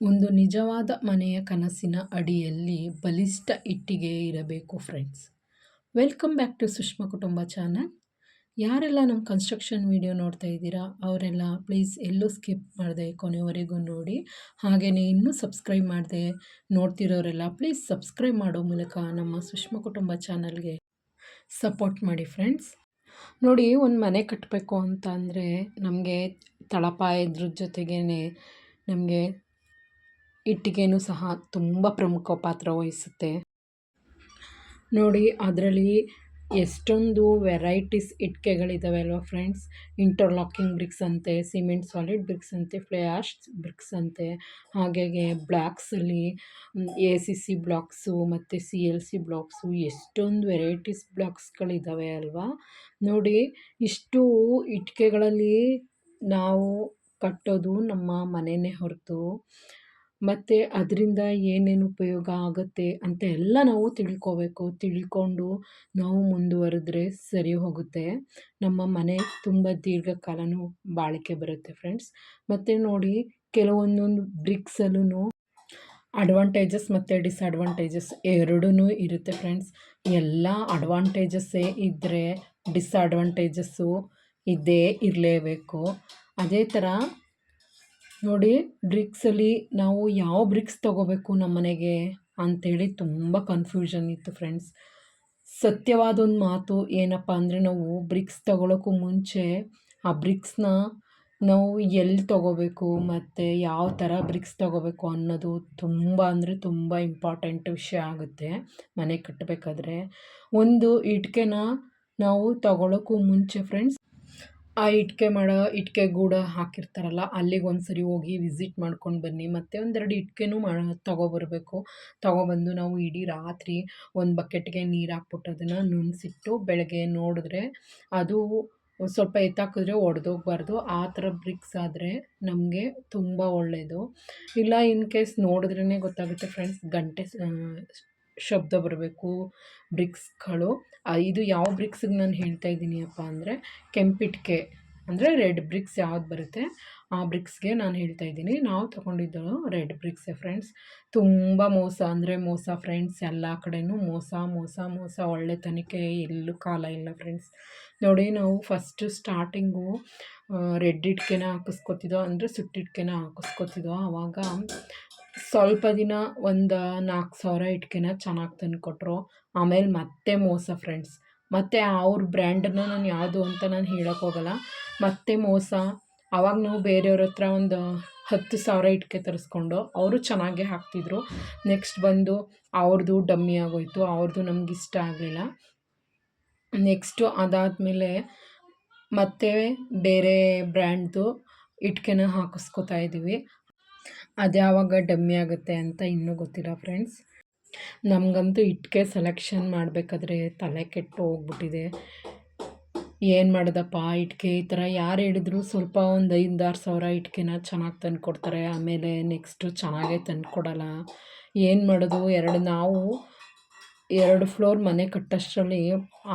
ಒಂದು ನಿಜವಾದ ಮನೆಯ ಕನಸಿನ ಅಡಿಯಲ್ಲಿ ಬಲಿಷ್ಠ ಇಟ್ಟಿಗೆ ಇರಬೇಕು friends welcome back to Sushma ಕುಟುಂಬ ಚಾನಲ್ ಯಾರೆಲ್ಲ ನಮ್ಮ ಕನ್ಸ್ಟ್ರಕ್ಷನ್ ವಿಡಿಯೋ ನೋಡ್ತಾ ಇದ್ದೀರಾ, ಅವರೆಲ್ಲ ಪ್ಲೀಸ್ ಎಲ್ಲೂ ಸ್ಕಿಪ್ ಮಾಡಿದೆ ಕೊನೆವರೆಗೂ ನೋಡಿ. ಹಾಗೆಯೇ ಇನ್ನೂ ಸಬ್ಸ್ಕ್ರೈಬ್ ಮಾಡಿದೆ ನೋಡ್ತಿರೋರೆಲ್ಲ ಪ್ಲೀಸ್ ಸಬ್ಸ್ಕ್ರೈಬ್ ಮಾಡೋ ಮೂಲಕ ನಮ್ಮ ಸುಷ್ಮಾ ಕುಟುಂಬ ಚಾನಲ್ಗೆ ಸಪೋರ್ಟ್ ಮಾಡಿ ಫ್ರೆಂಡ್ಸ್ ನೋಡಿ, ಒಂದು ಮನೆ ಕಟ್ಟಬೇಕು ಅಂತ ಅಂದರೆ ನಮಗೆ ತಳಪಾಯದ್ರ ಜೊತೆಗೇ ನಮಗೆ ಇಟ್ಟಿಗೆನೂ ಸಹ ತುಂಬ ಪ್ರಮುಖ ಪಾತ್ರ ವಹಿಸುತ್ತೆ. ನೋಡಿ, ಅದರಲ್ಲಿ ಎಷ್ಟೊಂದು ವೆರೈಟೀಸ್ ಇಟ್ಟಿಗೆಗಳಿದ್ದಾವೆ ಅಲ್ವಾ ಫ್ರೆಂಡ್ಸ್? ಇಂಟರ್ಲಾಕಿಂಗ್ ಬ್ರಿಕ್ಸ್ ಅಂತೆ, ಸಿಮೆಂಟ್ ಸಾಲಿಡ್ ಬ್ರಿಕ್ಸ್ ಅಂತೆ, ಫ್ಲ್ಯಾಶ್ ಬ್ರಿಕ್ಸ್ ಅಂತೆ ಹಾಗೆ ಬ್ಲಾಕ್ಸಲ್ಲಿ ಎ ಸಿ ಸಿ ಬ್ಲಾಕ್ಸು ಮತ್ತು ಸಿ ಎಲ್ ಸಿ ಬ್ಲಾಕ್ಸು ಎಷ್ಟೊಂದು ವೆರೈಟೀಸ್ ಬ್ಲಾಕ್ಸ್ಗಳಿದ್ದಾವೆ ಅಲ್ವಾ? ನೋಡಿ, ಇಷ್ಟು ಇಟ್ಟಿಗೆಗಳಲ್ಲಿ ನಾವು ಕಟ್ಟೋದು ನಮ್ಮ ಮನೆಯೇ ಹೊರತು ಮತ್ತು ಅದರಿಂದ ಏನೇನು ಉಪಯೋಗ ಆಗುತ್ತೆ ಅಂತ ಎಲ್ಲ ನಾವು ತಿಳ್ಕೊಬೇಕು. ತಿಳ್ಕೊಂಡು ನಾವು ಮುಂದುವರೆದ್ರೆ ಸರಿ ಹೋಗುತ್ತೆ. ನಮ್ಮ ಮನೆ ತುಂಬ ದೀರ್ಘಕಾಲನೂ ಬಾಳಿಕೆ ಬರುತ್ತೆ ಫ್ರೆಂಡ್ಸ್. ಮತ್ತು ನೋಡಿ ಕೆಲವೊಂದೊಂದು ಬ್ರಿಕ್ಸಲ್ಲೂ ಅಡ್ವಾಂಟೇಜಸ್ ಮತ್ತು ಡಿಸ್ಅಡ್ವಾಂಟೇಜಸ್ ಎರಡೂ ಇರುತ್ತೆ ಫ್ರೆಂಡ್ಸ್. ಎಲ್ಲ ಅಡ್ವಾಂಟೇಜಸ್ಸೇ ಇದ್ದರೆ ಡಿಸ್ಅಡ್ವಾಂಟೇಜಸ್ಸು ಇದ್ದೇ ಇರಲೇಬೇಕು. ಅದೇ ಥರ ನೋಡಿ ಬ್ರಿಕ್ಸಲ್ಲಿ ನಾವು ಯಾವ ಬ್ರಿಕ್ಸ್ ತೊಗೋಬೇಕು ನಮ್ಮ ಮನೆಗೆ ಅಂಥೇಳಿ ತುಂಬ ಕನ್ಫ್ಯೂಷನ್ ಇತ್ತು ಫ್ರೆಂಡ್ಸ್ ಸತ್ಯವಾದ ಒಂದು ಮಾತು ಏನಪ್ಪ ಅಂದರೆ ನಾವು ಬ್ರಿಕ್ಸ್ ತೊಗೊಳೋಕ್ಕೂ ಮುಂಚೆ ಆ ಬ್ರಿಕ್ಸ್ನ ನಾವು ಎಲ್ಲಿ ತೊಗೋಬೇಕು ಮತ್ತು ಯಾವ ಥರ ಬ್ರಿಕ್ಸ್ ತೊಗೋಬೇಕು ಅನ್ನೋದು ತುಂಬ ಅಂದರೆ ತುಂಬ ಇಂಪಾರ್ಟೆಂಟ್ ವಿಷಯ ಆಗುತ್ತೆ ಮನೆ ಕಟ್ಟಬೇಕಾದ್ರೆ ಒಂದು ಇಟ್ಕೆನ ನಾವು ತಗೊಳ್ಳೋಕ್ಕೂ ಮುಂಚೆ ಫ್ರೆಂಡ್ಸ್ ಆ ಇಟ್ಕೆ ಮಾಡೋ ಇಟ್ಕೆ ಗೂಡು ಹಾಕಿರ್ತಾರಲ್ಲ, ಅಲ್ಲಿಗೆ ಒಂದು ಸರಿ ಹೋಗಿ ವಿಸಿಟ್ ಮಾಡ್ಕೊಂಡು ಬನ್ನಿ. ಮತ್ತು ಒಂದೆರಡು ಇಟ್ಕೆನೂ ಮಾ, ತೊಗೊಬರ್ಬೇಕು. ತೊಗೊಬಂದು ನಾವು ಇಡೀ ರಾತ್ರಿ ಒಂದು ಬಕೆಟ್ಗೆ ನೀರು ಹಾಕ್ಬಿಟ್ಟು ಅದನ್ನು ನುಣಿಸಿಟ್ಟು ಬೆಳಗ್ಗೆ ನೋಡಿದ್ರೆ ಅದು ಸ್ವಲ್ಪ ಎತ್ತಾಕಿದ್ರೆ ಒಡೆದೋಗ್ಬಾರ್ದು. ಆ ಥರ ಬ್ರಿಕ್ಸ್ ಆದರೆ ನಮಗೆ ತುಂಬ ಒಳ್ಳೆಯದು ಇಲ್ಲ, ಇನ್ ಕೇಸ್ ನೋಡಿದ್ರೇ ಗೊತ್ತಾಗುತ್ತೆ ಫ್ರೆಂಡ್ಸ್ ಗಂಟೆ ಶಬ್ದ ಬರಬೇಕು, ಬ್ರಿಕ್ಸ್ಗಳು. ಇದು ಯಾವ ಬ್ರಿಕ್ಸಿಗೆ ನಾನು ಹೇಳ್ತಾ ಇದ್ದೀನಿ ಅಪ್ಪ ಅಂದರೆ, ಕೆಂಪಿಟ್ಕೆ ಅಂದರೆ ರೆಡ್ ಬ್ರಿಕ್ಸ್ ಯಾವ್ದು ಬರುತ್ತೆ? ಆ ಬ್ರಿಕ್ಸ್ಗೆ ನಾನು ಹೇಳ್ತಾ ಇದ್ದೀನಿ. ನಾವು ತೊಗೊಂಡಿದ್ದು ರೆಡ್ ಬ್ರಿಕ್ಸೆ ಫ್ರೆಂಡ್ಸ್. ತುಂಬ ಮೋಸ ಅಂದರೆ ಮೋಸ ಫ್ರೆಂಡ್ಸ್, ಎಲ್ಲ ಕಡೆಯೂ ಮೋಸ ಮೋಸ ಮೋಸ. ಒಳ್ಳೆ ತನಿಖೆ ಎಲ್ಲೂ ಕಾಲ ಇಲ್ಲ ಫ್ರೆಂಡ್ಸ್. ನೋಡಿ ನಾವು ಫಸ್ಟ್ ಸ್ಟಾರ್ಟಿಂಗು ರೆಡ್ ಇಟ್ಕೆನ ಹಾಕಿಸ್ಕೊತಿದ್ದೋ ಅಂದರೆ ಸುಟ್ಟಿಟ್ಕೆನ ಹಾಕಿಸ್ಕೊತಿದ್ದೋ ಆವಾಗ ಸ್ವಲ್ಪ ದಿನ ಒಂದು ನಾಲ್ಕು ಸಾವಿರ ಇಟ್ಕೆನ ಚೆನ್ನಾಗಿ ತಂದು ಕೊಟ್ಟರು ಆಮೇಲೆ ಮತ್ತೆ ಮೋಸ ಫ್ರೆಂಡ್ಸ್ ಮತ್ತು ಅವ್ರ ಬ್ರ್ಯಾಂಡನ್ನ ನಾನು ಯಾವುದು ಅಂತ ನಾನು ಹೇಳೋಕೆ ಹೋಗಲ್ಲ. ಮತ್ತೆ ಮೋಸ. ಆವಾಗ ನಾವು ಬೇರೆಯವ್ರ ಹತ್ರ ಒಂದು ಹತ್ತು ಸಾವಿರ ಇಟ್ಕೆ ತರಿಸ್ಕೊಂಡು ಅವರು ಚೆನ್ನಾಗೇ ಹಾಕ್ತಿದ್ರು. ನೆಕ್ಸ್ಟ್ ಬಂದು ಅವ್ರದ್ದು ಡಮ್ಮಿ ಆಗೋಯಿತು. ಅವ್ರದ್ದು ನಮ್ಗೆ ಇಷ್ಟ ಆಗಲಿಲ್ಲ. ನೆಕ್ಸ್ಟು ಅದಾದಮೇಲೆ ಮತ್ತೆ ಬೇರೆ ಬ್ರ್ಯಾಂಡ್ದು ಇಟ್ಕೆನ ಹಾಕಿಸ್ಕೊತಾ ಇದ್ದೀವಿ ಅದು ಯಾವಾಗ ಡಮ್ಮಿ ಆಗುತ್ತೆ ಅಂತ ಇನ್ನೂ ಗೊತ್ತಿಲ್ಲ ಫ್ರೆಂಡ್ಸ್ ನಮಗಂತೂ ಇಟ್ಕೆ ಸೆಲೆಕ್ಷನ್ ಮಾಡಬೇಕಾದ್ರೆ ತಲೆ ಕೆಟ್ಟು ಹೋಗ್ಬಿಟ್ಟಿದೆ. ಏನು ಮಾಡೋದಪ್ಪ? ಇಟ್ಕೆ ಈ ಥರ ಯಾರು ಹೇಳಿದ್ರು ಸ್ವಲ್ಪ ಒಂದು ಐದಾರು ಸಾವಿರ ಇಟ್ಕೆನ ಚೆನ್ನಾಗಿ ತಂದು ಕೊಡ್ತಾರೆ ಆಮೇಲೆ ನೆಕ್ಸ್ಟು ಚೆನ್ನಾಗೇ ತಂದು ಕೊಡೋಲ್ಲ ಏನು ಮಾಡೋದು? ಎರಡು ನಾವು ಎರಡು ಫ್ಲೋರ್ ಮನೆ ಕಟ್ಟೋಷ್ಟರಲ್ಲಿ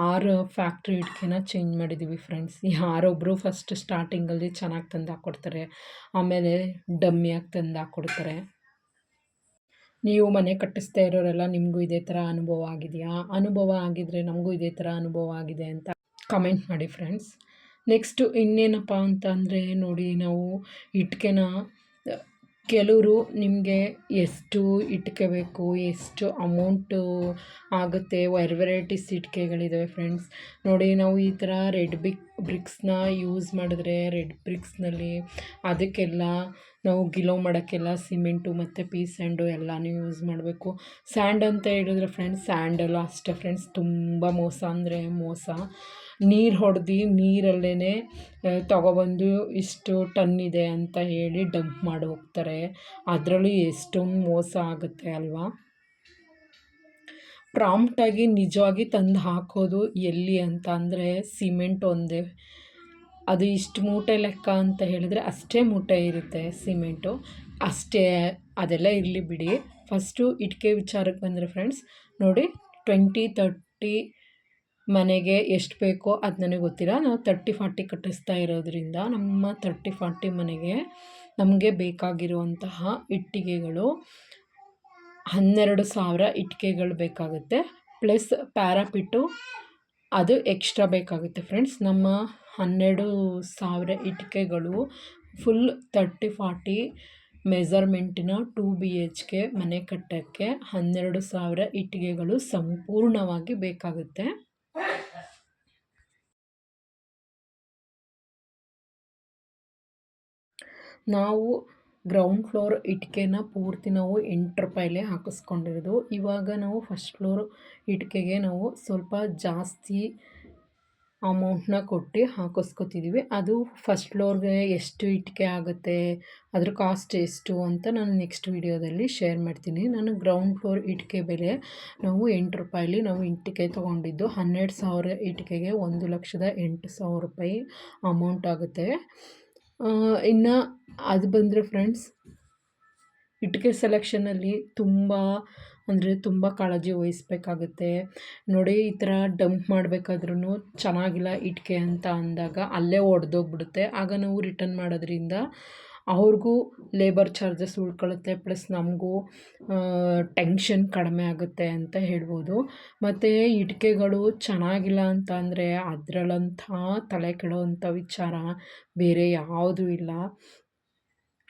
ಆರು ಫ್ಯಾಕ್ಟ್ರಿ ಇಟ್ಕೆನ ಚೇಂಜ್ ಮಾಡಿದ್ದೀವಿ ಫ್ರೆಂಡ್ಸ್. ಯಾರೊಬ್ಬರು ಫಸ್ಟ್ ಸ್ಟಾರ್ಟಿಂಗಲ್ಲಿ ಚೆನ್ನಾಗಿ ತಂದು ಹಾಕ್ಕೊಡ್ತಾರೆ ಆಮೇಲೆ ಡಮ್ಮಿಯಾಗಿ ತಂದು ಹಾಕ್ಕೊಡ್ತಾರೆ ನೀವು ಮನೆ ಕಟ್ಟಿಸ್ತಾ ಇರೋರೆಲ್ಲ ನಿಮಗೂ ಇದೇ ಥರ ಅನುಭವ ಆಗಿದೆಯಾ? ಅನುಭವ ಆಗಿದ್ರೆ ನಮಗೂ ಇದೇ ಥರ ಅನುಭವ ಆಗಿದೆ ಅಂತ ಕಮೆಂಟ್ ಮಾಡಿ ಫ್ರೆಂಡ್ಸ್ ನೆಕ್ಸ್ಟು ಇನ್ನೇನಪ್ಪ ಅಂತ ನೋಡಿ ನಾವು ಇಟ್ಕೆನ ಕೆಲವರು ನಿಮಗೆ ಎಷ್ಟು ಇಟ್ಕೆ ಬೇಕು ಎಷ್ಟು ಅಮೌಂಟು ಆಗುತ್ತೆ ವೈರ್ ವೆರೈಟೀಸ್ ಇಟ್ಕೆಗಳಿದ್ದಾವೆ ಫ್ರೆಂಡ್ಸ್ ನೋಡಿ ನಾವು ಈ ಥರ ರೆಡ್ ಬಿಕ್ ಬ್ರಿಕ್ಸ್ನ ಯೂಸ್ ಮಾಡಿದ್ರೆ ರೆಡ್ ಬ್ರಿಕ್ಸ್ನಲ್ಲಿ ಅದಕ್ಕೆಲ್ಲ ನಾವು ಗಿಲೋ ಮಾಡೋಕ್ಕೆಲ್ಲ ಸಿಮೆಂಟು ಮತ್ತು ಪೀ ಸ್ಯಾಂಡು ಎಲ್ಲನೂ ಯೂಸ್ ಮಾಡಬೇಕು. ಸ್ಯಾಂಡ್ ಅಂತ ಹೇಳಿದ್ರೆ ಫ್ರೆಂಡ್ಸ್ ಸ್ಯಾಂಡಲ್ಲ ಅಷ್ಟೇ ಫ್ರೆಂಡ್ಸ್ ತುಂಬ ಮೋಸ ಅಂದರೆ ಮೋಸ. ನೀರು ಹೊಡೆದು ನೀರಲ್ಲೇ ತಗೊಬಂದು ಇಷ್ಟು ಟನ್ ಇದೆ ಅಂತ ಹೇಳಿ ಡಂಪ್ ಮಾಡಿ ಹೋಗ್ತಾರೆ. ಅದರಲ್ಲೂ ಎಷ್ಟೊಂದು ಮೋಸ ಆಗುತ್ತೆ ಅಲ್ವಾ? ಪ್ರಾಂಪ್ಟಾಗಿ ನಿಜವಾಗಿ ತಂದು ಹಾಕೋದು ಎಲ್ಲಿ ಅಂತ ಅಂದರೆ ಸಿಮೆಂಟ್ ಒಂದೇ. ಅದು ಇಷ್ಟು ಮೂಟೆ ಲೆಕ್ಕ ಅಂತ ಹೇಳಿದರೆ ಅಷ್ಟೇ ಮೂಟೆ ಇರುತ್ತೆ ಸಿಮೆಂಟು. ಅಷ್ಟೇ ಅದೆಲ್ಲ ಇರಲಿ ಬಿಡಿ. ಫಸ್ಟು ಇಟ್ಟಿಗೆ ವಿಚಾರಕ್ಕೆ ಬಂದರೆ ಫ್ರೆಂಡ್ಸ್ ನೋಡಿ ಟ್ವೆಂಟಿ ತರ್ಟಿ ಮನೆಗೆ ಎಷ್ಟು ಬೇಕೋ ಅದು ನನಗೆ ಗೊತ್ತಿಲ್ಲ. ನಾವು ತರ್ಟಿ ಫಾರ್ಟಿ ಕಟ್ಟಿಸ್ತಾ ಇರೋದ್ರಿಂದ ನಮ್ಮ ತರ್ಟಿ ಫಾರ್ಟಿ ಮನೆಗೆ ನಮಗೆ ಬೇಕಾಗಿರುವಂತಹ ಇಟ್ಟಿಗೆಗಳು ಹನ್ನೆರಡು ಸಾವಿರ ಇಟ್ಟಿಗೆಗಳು ಬೇಕಾಗುತ್ತೆ. ಪ್ಲಸ್ ಪ್ಯಾರಾಪಿಟ್ಟು ಅದು ಎಕ್ಸ್ಟ್ರಾ ಬೇಕಾಗುತ್ತೆ ಫ್ರೆಂಡ್ಸ್. ನಮ್ಮ ಹನ್ನೆರಡು ಸಾವಿರ ಇಟ್ಟಿಗೆಗಳು ಫುಲ್ ತರ್ಟಿ ಫಾರ್ಟಿ ಮೆಸರ್ಮೆಂಟಿನ ಟೂ ಬಿ ಎಚ್ ಕೆ ಮನೆ ಕಟ್ಟೋಕ್ಕೆ ಹನ್ನೆರಡು ಸಾವಿರ ಇಟ್ಟಿಗೆಗಳು ಸಂಪೂರ್ಣವಾಗಿ ಬೇಕಾಗುತ್ತೆ. ನಾವು ಗ್ರೌಂಡ್ ಫ್ಲೋರ್ ಇಟ್ಕೆನ ಪೂರ್ತಿ ನಾವು ಎಂಟು ರೂಪಾಯಿಲೇ ಹಾಕಿಸ್ಕೊಂಡಿರೋದು. ಇವಾಗ ನಾವು ಫಸ್ಟ್ ಫ್ಲೋರ್ ಇಟ್ಕೆಗೆ ನಾವು ಸ್ವಲ್ಪ ಜಾಸ್ತಿ ಅಮೌಂಟನ್ನ ಕೊಟ್ಟು ಹಾಕಿಸ್ಕೊತಿದ್ದೀವಿ ಅದು ಫಸ್ಟ್ ಫ್ಲೋರ್ಗೆ ಎಷ್ಟು ಇಟ್ಟಿಗೆ ಆಗುತ್ತೆ, ಅದ್ರ ಕಾಸ್ಟ್ ಎಷ್ಟು ಅಂತ ನಾನು ನೆಕ್ಸ್ಟ್ ವೀಡಿಯೋದಲ್ಲಿ ಶೇರ್ ಮಾಡ್ತೀನಿ. ನಾನು ಗ್ರೌಂಡ್ ಫ್ಲೋರ್ ಇಟ್ಟಿಗೆ ಬೆಲೆ ನಾವು ಎಂಟು ರೂಪಾಯಲ್ಲಿ ನಾವು ಇಟ್ಟಿಗೆ ತೊಗೊಂಡಿದ್ದು. ಹನ್ನೆರಡು ಸಾವಿರ ಇಟ್ಟಿಗೆಗೆ ಒಂದು ಲಕ್ಷದ ಎಂಟು ಸಾವಿರ ರೂಪಾಯಿ ಅಮೌಂಟ್ ಆಗುತ್ತೆ. ಇನ್ನು ಅದು ಬಂದರೆ ಫ್ರೆಂಡ್ಸ್ ಇಟ್ಟಿಗೆ ಸೆಲೆಕ್ಷನಲ್ಲಿ ತುಂಬ ಅಂದರೆ ತುಂಬ ಕಾಳಜಿ ವಹಿಸ್ಬೇಕಾಗುತ್ತೆ. ನೋಡಿ, ಈ ಥರ ಡಂಪ್ ಮಾಡಬೇಕಾದ್ರೂ ಚೆನ್ನಾಗಿಲ್ಲ ಇಟ್ಕೆ ಅಂತ ಅಂದಾಗ ಅಲ್ಲೇ ಒಡೆದೋಗ್ಬಿಡುತ್ತೆ. ಆಗ ನಾವು ರಿಟರ್ನ್ ಮಾಡೋದ್ರಿಂದ ಅವ್ರಿಗೂ ಲೇಬರ್ ಚಾರ್ಜಸ್ ಉಳ್ಕೊಳ್ಳುತ್ತೆ, ಪ್ಲಸ್ ನಮಗೂ ಟೆನ್ಷನ್ ಕಡಿಮೆ ಆಗುತ್ತೆ ಅಂತ ಹೇಳ್ಬೋದು. ಮತ್ತು ಇಟ್ಕೆಗಳು ಚೆನ್ನಾಗಿಲ್ಲ ಅಂತ ಅಂದರೆ ಅದರಲ್ಲಂಥ ತಲೆ ಕೆಡುವಂಥ ವಿಚಾರ ಬೇರೆ ಯಾವುದೂ ಇಲ್ಲ.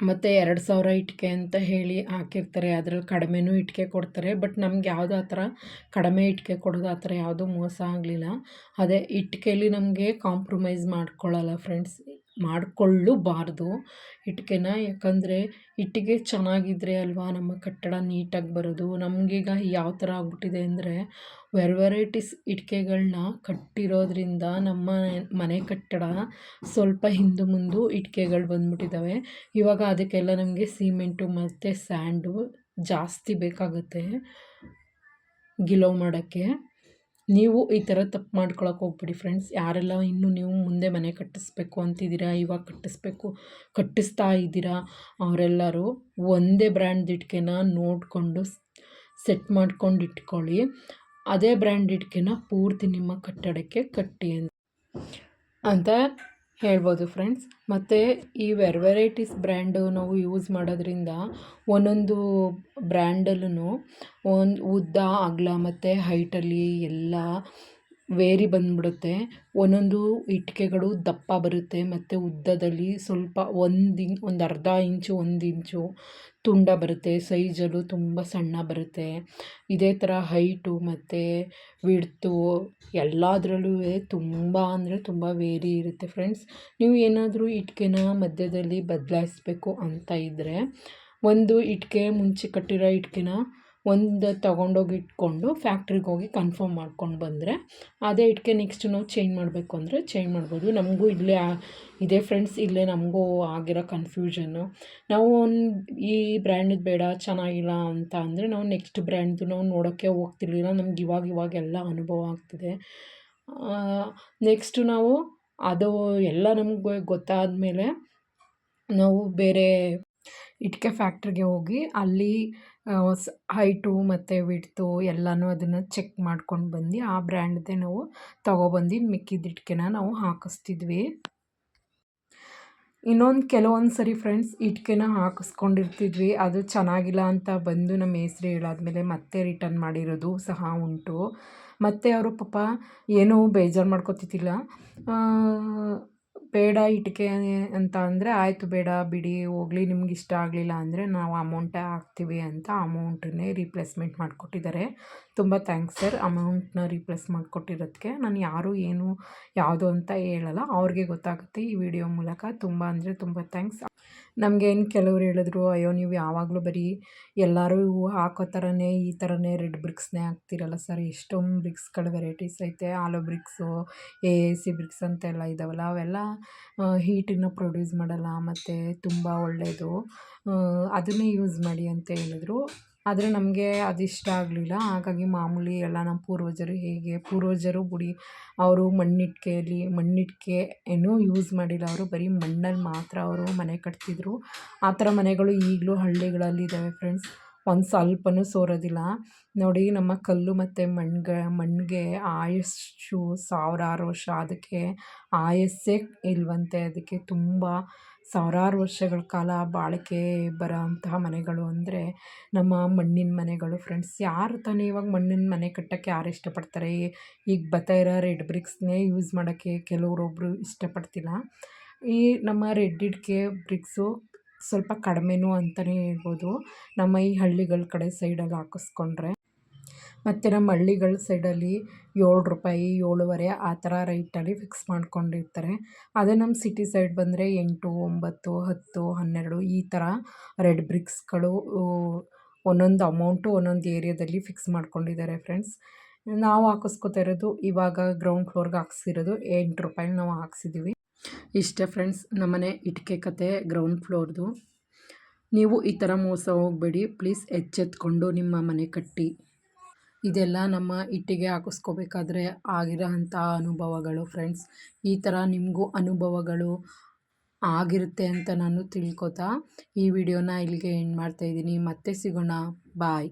ಮತ್ತು ಎರಡು ಸಾವಿರ ಇಟ್ಟಿಗೆ ಅಂತ ಹೇಳಿ ಹಾಕಿರ್ತಾರೆ. ಅದ್ರಲ್ಲಿ ಕಡಿಮೆನೂ ಇಟ್ಟಿಗೆ ಕೊಡ್ತಾರೆ. ಬಟ್ ನಮ್ಗೆ ಯಾವುದೂ ಆ ಥರ ಕಡಿಮೆ ಇಟ್ಟಿಗೆ ಕೊಡೋದು ಆ ಥರ ಯಾವುದೂ ಮೋಸ ಆಗಲಿಲ್ಲ. ಅದೇ ಇಟ್ಟಿಗೆಯಲ್ಲಿ ನಮಗೆ ಕಾಂಪ್ರಮೈಸ್ ಮಾಡ್ಕೊಳ್ಳಲ್ಲ ಫ್ರೆಂಡ್ಸ್ ಮಾಡಿಕೊಳ್ಳಬಾರ್ದು. ಇಟ್ಟಿಗೆನ ಯಾಕಂದರೆ ಇಟ್ಟಿಗೆ ಚೆನ್ನಾಗಿದ್ರೆ ಅಲ್ವಾ ನಮ್ಮ ಕಟ್ಟಡ ನೀಟಾಗಿ ಬರೋದು. ನಮಗೀಗ ಯಾವ ಥರ ಆಗ್ಬಿಟ್ಟಿದೆ ಅಂದರೆ ವೆರ್ ವೆರೈಟೀಸ್ ಇಟ್ಟಿಗೆಗಳನ್ನ ಕಟ್ಟಿರೋದ್ರಿಂದ ನಮ್ಮ ಮನೆ ಕಟ್ಟಡ ಸ್ವಲ್ಪ ಹಿಂದೆ ಮುಂದು ಇಟ್ಟಿಗೆಗಳು ಬಂದ್ಬಿಟ್ಟಿದ್ದಾವೆ ಇವಾಗ ಅದಕ್ಕೆಲ್ಲ ನಮಗೆ ಸಿಮೆಂಟು ಮತ್ತು ಸ್ಯಾಂಡು ಜಾಸ್ತಿ ಬೇಕಾಗುತ್ತೆ ಗಿಲೋ ಮಾಡೋಕ್ಕೆ. ನೀವು ಈ ಥರ ತಪ್ಪು ಮಾಡ್ಕೊಳಕ್ಕೆ ಹೋಗ್ಬಿಡಿ ಫ್ರೆಂಡ್ಸ್. ಯಾರೆಲ್ಲ ಇನ್ನೂ ನೀವು ಮುಂದೆ ಮನೆ ಕಟ್ಟಿಸ್ಬೇಕು ಅಂತಿದ್ದೀರಾ, ಇವಾಗ ಕಟ್ಟಿಸ್ಬೇಕು, ಕಟ್ಟಿಸ್ತಾ ಇದ್ದೀರಾ, ಅವರೆಲ್ಲರೂ ಒಂದೇ ಬ್ರ್ಯಾಂಡ್ ಇಟ್ಕೆನ ನೋಡಿಕೊಂಡು ಸೆಟ್ ಮಾಡ್ಕೊಂಡು ಇಟ್ಕೊಳ್ಳಿ. ಅದೇ ಬ್ರ್ಯಾಂಡ್ ಇಟ್ಕೆನ ಪೂರ್ತಿ ನಿಮ್ಮ ಕಟ್ಟಡಕ್ಕೆ ಕಟ್ಟಿ ಅಂತ. ಹೇಳ್ಬೋದು ಫ್ರೆಂಡ್ಸ್ ಮತ್ತು ಈ ವೆರ್ ವೆರೈಟೀಸ್ ಬ್ರ್ಯಾಂಡು ನಾವು ಯೂಸ್ ಮಾಡೋದ್ರಿಂದ ಒಂದೊಂದು ಬ್ರ್ಯಾಂಡಲ್ಲೂ ಒಂದು ಉದ್ದ, ಅಗಲ ಮತ್ತು ಹೈಟಲ್ಲಿ ಎಲ್ಲ ವೇರಿ ಬಂದ್ಬಿಡುತ್ತೆ. ಒಂದೊಂದು ಇಟ್ಟಿಗೆಗಳು ದಪ್ಪ ಬರುತ್ತೆ. ಮತ್ತು ಉದ್ದದಲ್ಲಿ ಸ್ವಲ್ಪ ಒಂದು ಇಂ ಒಂದು ಅರ್ಧ ಇಂಚು, ಒಂದು ಇಂಚು ತುಂಡ ಬರುತ್ತೆ. ಸೈಜಲ್ಲೂ ತುಂಬ ಸಣ್ಣ ಬರುತ್ತೆ. ಇದೇ ಥರ ಹೈಟು ಮತ್ತು ವಿಡ್ತು ಎಲ್ಲದರಲ್ಲೂ ತುಂಬ ಅಂದರೆ ತುಂಬ ವೇರಿ ಇರುತ್ತೆ ಫ್ರೆಂಡ್ಸ್. ನೀವು ಏನಾದರೂ ಇಟ್ಟಿಗೆನ ಮಧ್ಯದಲ್ಲಿ ಬದಲಾಯಿಸ್ಬೇಕು ಅಂತ ಇದ್ದರೆ ಒಂದು ಇಟ್ಟಿಗೆ, ಮುಂಚೆ ಕಟ್ಟಿರೋ ಇಟ್ಟಿಗೆನ ಒಂದು ತಗೊಂಡೋಗಿ ಇಟ್ಕೊಂಡು ಫ್ಯಾಕ್ಟ್ರಿಗೆ ಹೋಗಿ ಕನ್ಫರ್ಮ್ ಮಾಡ್ಕೊಂಡು ಬಂದರೆ, ಅದೇ ಇಟ್ಕೆ ನೆಕ್ಸ್ಟ್ ನಾವು ಚೇಂಜ್ ಮಾಡಬೇಕು ಅಂದರೆ ಚೇಂಜ್ ಮಾಡ್ಬೋದು. ನಮಗೂ ಇಲ್ಲೇ ಇದೇ ಫ್ರೆಂಡ್ಸ್, ಇಲ್ಲೇ ನಮಗೂ ಆಗಿರೋ ಕನ್ಫ್ಯೂಷನ್ನು. ನಾವು ಒಂದು, ಈ ಬ್ರ್ಯಾಂಡ್ದು ಬೇಡ, ಚೆನ್ನಾಗಿಲ್ಲ ಅಂತ ಅಂದರೆ ನಾವು ನೆಕ್ಸ್ಟ್ ಬ್ರ್ಯಾಂಡ್ದು ನಾವು ನೋಡೋಕ್ಕೆ ಹೋಗ್ತಿರ್ಲಿಲ್ಲ. ನಮ್ಗೆ ಇವಾಗ ಇವಾಗ ಎಲ್ಲ ಅನುಭವ ಆಗ್ತಿದೆ. ನೆಕ್ಸ್ಟು ನಾವು ಅದು ಎಲ್ಲ ನಮಗೆ ಗೊತ್ತಾದ ಮೇಲೆ ನಾವು ಬೇರೆ ಇಟ್ಕೆ ಫ್ಯಾಕ್ಟ್ರಿಗೆ ಹೋಗಿ ಅಲ್ಲಿ ಹೈಟು ಮತ್ತು ವಿಡ್ತು ಎಲ್ಲನೂ ಅದನ್ನು ಚೆಕ್ ಮಾಡ್ಕೊಂಡು ಬಂದು ಆ ಬ್ರ್ಯಾಂಡ್ದೇ ನಾವು ತೊಗೊಬಂದು ಮಿಕ್ಕಿದ ನಾವು ಹಾಕಿಸ್ತಿದ್ವಿ. ಇನ್ನೊಂದು ಕೆಲವೊಂದು ಸರಿ ಫ್ರೆಂಡ್ಸ್ ಇಟ್ಕೆನ ಹಾಕಿಸ್ಕೊಂಡಿರ್ತಿದ್ವಿ. ಅದು ಚೆನ್ನಾಗಿಲ್ಲ ಅಂತ ಬಂದು ನಮ್ಮ ಹೆಸ್ರು ಹೇಳಾದ್ಮೇಲೆ ಮತ್ತೆ ರಿಟರ್ನ್ ಮಾಡಿರೋದು ಸಹ ಉಂಟು. ಮತ್ತು ಅವರು ಪಾಪ ಏನೂ ಬೇಜಾರು ಮಾಡ್ಕೊತಿದ್ದಿಲ್ಲ. ಬೇಡ ಇಟ್ಟಿಗೆ ಅಂತ ಅಂದರೆ, ಆಯಿತು ಬೇಡ ಬಿಡಿ, ಹೋಗಲಿ, ನಿಮ್ಗೆ ಇಷ್ಟ ಆಗಲಿಲ್ಲ ಅಂದರೆ ನಾವು ಅಮೌಂಟೇ ಹಾಕ್ತೀವಿ ಅಂತ ಅಮೌಂಟನ್ನೇ ರೀಪ್ಲೇಸ್ಮೆಂಟ್ ಮಾಡಿಕೊಟ್ಟಿದ್ದಾರೆ. ತುಂಬ ಥ್ಯಾಂಕ್ಸ್ ಸರ್ ಅಮೌಂಟ್ನ ರೀಪ್ಲೇಸ್ ಮಾಡಿಕೊಟ್ಟಿರೋದಕ್ಕೆ ನಾನು ಯಾರು ಏನು, ಯಾವುದು ಅಂತ ಹೇಳಲ್ಲ. ಅವ್ರಿಗೆ ಗೊತ್ತಾಗುತ್ತೆ ಈ ವಿಡಿಯೋ ಮೂಲಕ. ತುಂಬ ಅಂದರೆ ತುಂಬ ಥ್ಯಾಂಕ್ಸ್ ನಮಗೇನು ಕೆಲವ್ರು ಹೇಳಿದ್ರು, ಅಯ್ಯೋ, ನೀವು ಯಾವಾಗಲೂ ಬರೀ ಎಲ್ಲರೂ ಹಾಕೋ ಥರನೇ ಈ ಥರನೇ ರೆಡ್ ಬ್ರಿಕ್ಸ್ನೇ ಹಾಕ್ತಿರಲ್ಲ ಸರ್ ಎಷ್ಟೊಂದು ಬ್ರಿಕ್ಸ್ಗಳ ವೆರೈಟೀಸ್ ಐತೆ. Hollow bricks A A C bricks ಅಂತೆಲ್ಲ ಇದ್ದಾವಲ್ಲ ಅವೆಲ್ಲ ಹೀಟನ್ನು ಪ್ರೊಡ್ಯೂಸ್ ಮಾಡಲ್ಲ, ಮತ್ತು ತುಂಬ ಒಳ್ಳೆಯದು ಅದನ್ನೇ ಯೂಸ್ ಮಾಡಿ ಅಂತ ಹೇಳಿದ್ರು. ಆದರೆ ನಮಗೆ ಅದು ಇಷ್ಟ ಆಗಲಿಲ್ಲ. ಹಾಗಾಗಿ ಮಾಮೂಲಿ ಎಲ್ಲ ನಮ್ಮ ಪೂರ್ವಜರು ಹೇಗೆ, ಪೂರ್ವಜರು ಗುಡಿ, ಅವರು ಮಣ್ಣಿಟ್ಟಿಗೆಯಲ್ಲಿ ಮಣ್ಣಿಟ್ಟಿಗೆ ಏನೂ ಯೂಸ್ ಮಾಡಿಲ್ಲ. ಅವರು ಬರೀ ಮಣ್ಣಲ್ಲಿ ಮಾತ್ರ ಅವರು ಮನೆ ಕಟ್ತಿದ್ರು. ಆ ಥರ ಮನೆಗಳು ಈಗಲೂ ಹಳ್ಳಿಗಳಲ್ಲಿ ಇದ್ದಾವೆ ಫ್ರೆಂಡ್ಸ್ ಒಂದು ಸ್ವಲ್ಪನೂ ಸೋರೋದಿಲ್ಲ. ನೋಡಿ ನಮ್ಮ ಕಲ್ಲು ಮತ್ತು ಮಣ್ಗೆ ಮಣ್ಣಿಗೆ ಆಯಸ್ಸು ಸಾವಿರಾರು ವರ್ಷ, ಅದಕ್ಕೆ ಆಯಸ್ಸೇ ಇಲ್ಲವಂತೆ ಅದಕ್ಕೆ ತುಂಬ ಸಾವಿರಾರು ವರ್ಷಗಳ ಕಾಲ ಬಾಳಿಕೆ ಬರೋ ಅಂತಹ ಮನೆಗಳು ಅಂದರೆ ನಮ್ಮ ಮಣ್ಣಿನ ಮನೆಗಳು ಫ್ರೆಂಡ್ಸ್ ಯಾರು ತಾನೇ ಇವಾಗ ಮಣ್ಣಿನ ಮನೆ ಕಟ್ಟೋಕ್ಕೆ ಯಾರು ಇಷ್ಟಪಡ್ತಾರೆ? ಈಗ ಬತ್ತಾ ಇರೋ ರೆಡ್ ಬ್ರಿಕ್ಸ್ನೇ ಯೂಸ್ ಮಾಡೋಕ್ಕೆ ಕೆಲವ್ರೊಬ್ಬರು ಇಷ್ಟಪಡ್ತಿಲ್ಲ. ಈ ನಮ್ಮ ರೆಡ್ ಇಡ್ಕೆ ಬ್ರಿಕ್ಸು ಸ್ವಲ್ಪ ಕಡಿಮೆನೂ ಅಂತಲೇ ಹೇಳ್ಬೋದು. ನಮ್ಮ ಈ ಹಳ್ಳಿಗಳ ಕಡೆ ಸೈಡಲ್ಲಿ ಹಾಕಿಸ್ಕೊಂಡ್ರೆ ಮತ್ತು ನಮ್ಮ ಹಳ್ಳಿಗಳ ಸೈಡಲ್ಲಿ ಏಳು ರೂಪಾಯಿ, ಏಳುವರೆ ಆ ಥರ ರೈಟಲ್ಲಿ ಫಿಕ್ಸ್ ಮಾಡ್ಕೊಂಡಿರ್ತಾರೆ. ಅದೇ ನಮ್ಮ ಸಿಟಿ ಸೈಡ್ ಬಂದರೆ ಎಂಟು, ಒಂಬತ್ತು, ಹತ್ತು, ಹನ್ನೆರಡು ಈ ಥರ ರೆಡ್ ಬ್ರಿಕ್ಸ್ಗಳು ಒಂದೊಂದು ಅಮೌಂಟು ಒಂದೊಂದು ಏರಿಯಾದಲ್ಲಿ ಫಿಕ್ಸ್ ಮಾಡ್ಕೊಂಡಿದ್ದಾರೆ ಫ್ರೆಂಡ್ಸ್ ನಾವು ಹಾಕಿಸ್ಕೊತಾ ಇರೋದು ಇವಾಗ ಗ್ರೌಂಡ್ ಫ್ಲೋರ್ಗೆ ಹಾಕ್ಸಿರೋದು ಎಂಟು ರೂಪಾಯಿಗೆ ನಾವು ಹಾಕ್ಸಿದ್ದೀವಿ ಇಷ್ಟೇ ಫ್ರೆಂಡ್ಸ್ ನಮ್ಮನೆ ಇಟ್ಕೆ ಕತೆ ಗ್ರೌಂಡ್ ಫ್ಲೋರ್ದು ನೀವು ಈ ಥರ ಮೋಸ ಹೋಗಬೇಡಿ ಪ್ಲೀಸ್ ಎಚ್ಚೆತ್ಕೊಂಡು ನಿಮ್ಮ ಮನೆ ಕಟ್ಟಿ. ಇದೆಲ್ಲ ನಮ್ಮ ಇಟ್ಟಿಗೆ ಹಾಕಿಸ್ಕೋಬೇಕಾದ್ರೆ ಆಗಿರೋ ಅಂಥ ಅನುಭವಗಳು ಫ್ರೆಂಡ್ಸ್ ಈ ಥರ ನಿಮಗೂ ಅನುಭವಗಳು ಆಗಿರುತ್ತೆ ಅಂತ ನಾನು ತಿಳ್ಕೊತಾ ಈ ವಿಡಿಯೋನ ಇಲ್ಲಿಗೆ ಎಂಡ್ ಮಾಡ್ತಾಯಿದ್ದೀನಿ ಮತ್ತೆ ಸಿಗೋಣ. ಬಾಯ್